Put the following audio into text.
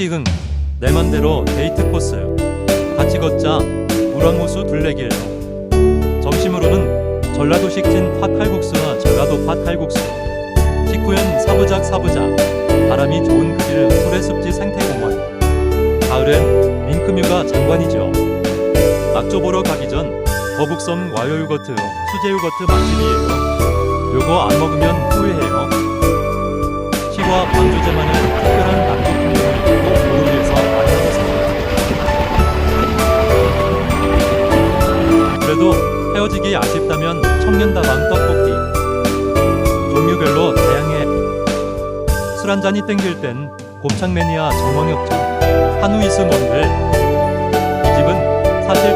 시흥 내 맘대로 데이트 코스 같이 걷자 우랑호수 둘레길. 점심으로는 전라도식 찐 팥칼국수와 전라도 팥칼국수. 식후엔 사부작 사부작. 바람이 좋은 그길 소래습지 생태공원. 가을엔 밍크뮤가 장관이죠. 낙조 보러 가기 전 거북섬 와요요거트 수제요거트 맛집이에요. 요거 안 먹으면 후회해요. 시와 광주제만의 그래도 헤어지기 아쉽다면 청년다방 떡볶이. 종류별로 다양해. 술 한잔이 땡길 땐 곱창 매니아 정원협찬 한우이스 몬들. 이 집은 사실